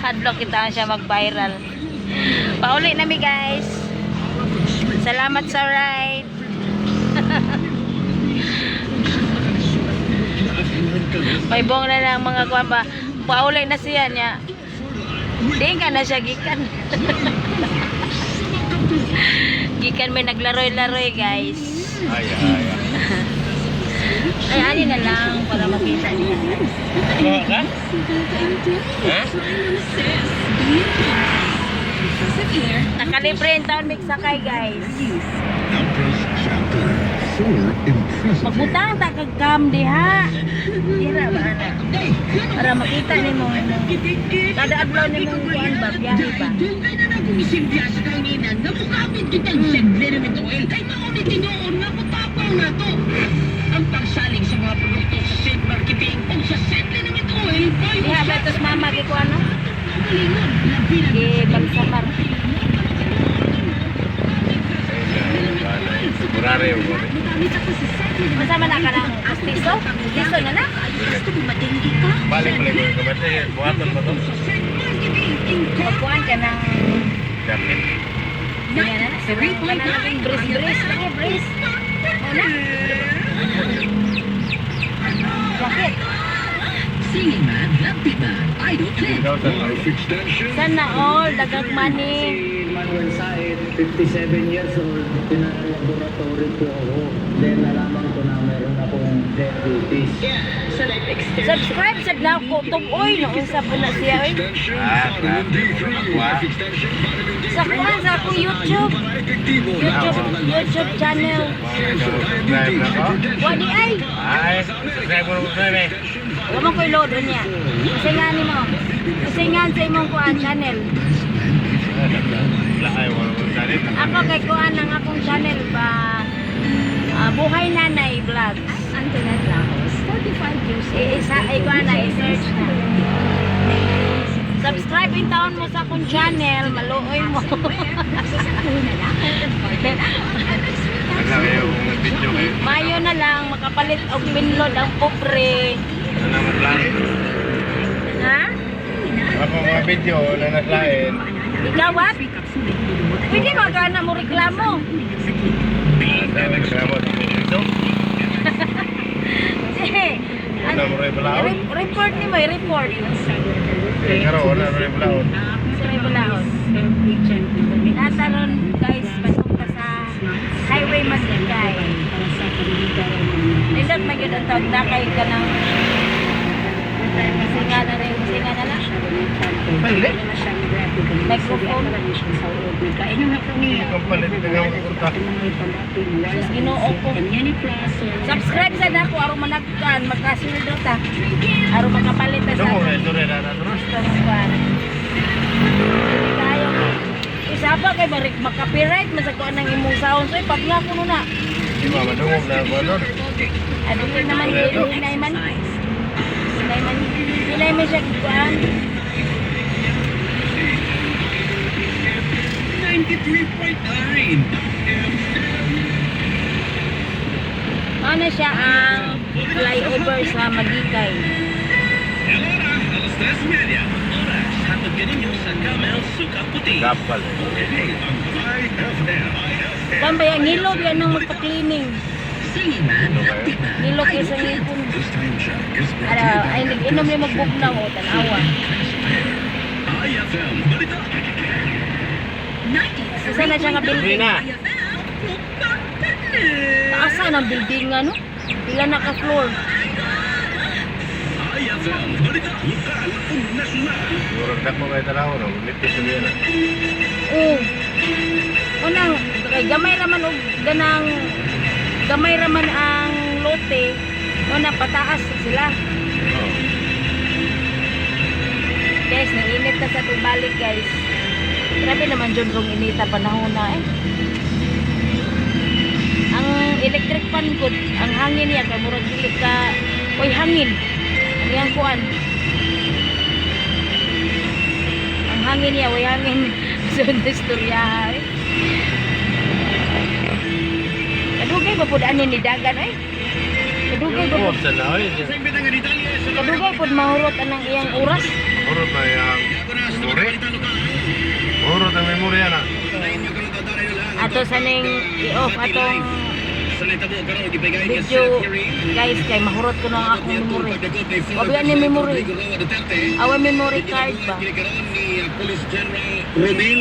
Hadlock kita siya mag-viral. Pauli nami guys. Salamat sa ride. May bong na lang mga kuwan ba. Pauli na siya niya. Di na siya gikan. gikan may naglaroy-laroy guys. Ay, ay, ay. Ay, ani na lang para makita niya. Ano ka? Ha? Nakalibre yung taon mix sakay guys. Magbutang ta kag cam diha. Dira ba ana? Para makita nimo imong kada adlaw nimo kuan ba biyahe ba. Na na kung isimbiya sa kanina, namukamit kitang segment oil. Kay mauni tinuon nga matapaw na to. Ang pagsaling Diha ba tos mama gi kuan no? Lingon, labi na Gi bagsamar. Sigurare yung gawin. Masama na ka ng pustiso? Pustiso na na? Balik balik ko yung kabate. Buhatan ba to? Magkuhan ka ng Jacket. ganyan na na. Sarang ka na lang bris bris. Lagi bris. Una. Jacket. Singing man, labi man, idol clip. Life extension. Sana all dagag money. Si Manuel Saed, 57 years old, pinalaboratory po ako. Then nalaman ko na meron akong diabetes. Subscribe sa na ko tuboy no unsa po na siya oy. Ah, Vitamin D3. ah. Life extension. Vitamin D3. Sa kuan sa akong YouTube. YouTube YouTube channel. Ko. Wadi ay. Ay, subscribe mo na subscribe eh. Wala mo ko i-load niya. Kasi nga ni mo. Kasi nga sa imong kuan channel. Ako kay kuan ang akong channel ba ah, Buhay Nanay Vlogs. Antoinette Ramos, 45 years old. Isa, ay kuan na, i-search na. Subscribe in taon mo sa akong channel, maluoy mo. Video. Mayo na lang, makapalit og pinload ang pobre. Ano naman plan? Ha? Apa mga video na naslain. Ikaw what? Pwede magana mo reklamo. Sa nagsamot. Ito. Eh, Report ni mo, report. Karoon na pala Sa may bulaon. Nataron guys, pasunta sa highway Masigay. Nindot magyud ang tawag na kay ka ng singa na rin, singa na lang. Pali? Microphone. Na Sus ginoo ko. Subscribe sa dako aron managkan magkasildo ta. Aron makapalit ta sa na na natros. Basta mo kuan. Tayo. Isa pa kay marik makapiright masagkuan ng imong sound. So pag nga kuno na. Di ba madungog na ako? Ano naman yun, hinay man. Hinay man. Hinay man siya kuan. 93.9. Ano siya ang flyover sa Magikay. Hello na, alas 3 media. Oras, hatod ka ninyo sa Camel Suka Puti. Kapal. Ang yung nilog yan nung magpa-cleaning. Kayo sa ngipon. Ano, ay nag-inom yung magbugnaw o tanawa. Isa na siya nga building. Rina. Taasan ang building nga no? Pila na ka floor. IFM. Balita. Lokal o nasyonal. Siguro na ko kayo tanaw no. Nipis na yun. Oo. Unang, kay gamay raman og ganang gamay raman ang lote. Una pataas sila. Oh. Guys, nainit na sa tubalik guys. Grabe naman dyan rong inita panahon na eh. Ang electric fan ko, ang hangin niya, kay murag dili ka, koy hangin. Ang iyang kuan. Ang hangin niya, way hangin. So, eh. Kadugay ba po daan ni dagan eh? Kadugay ba oy. Sa ganito, Kadugay pod mahurot anang iyang oras. Urot na yung memory. Urot ang memory yan ah. Ato sa ning i-off atong video guys kay mahurot ko nang akong memory. Wabi ni memory. Awa memory card ba? Police General Romel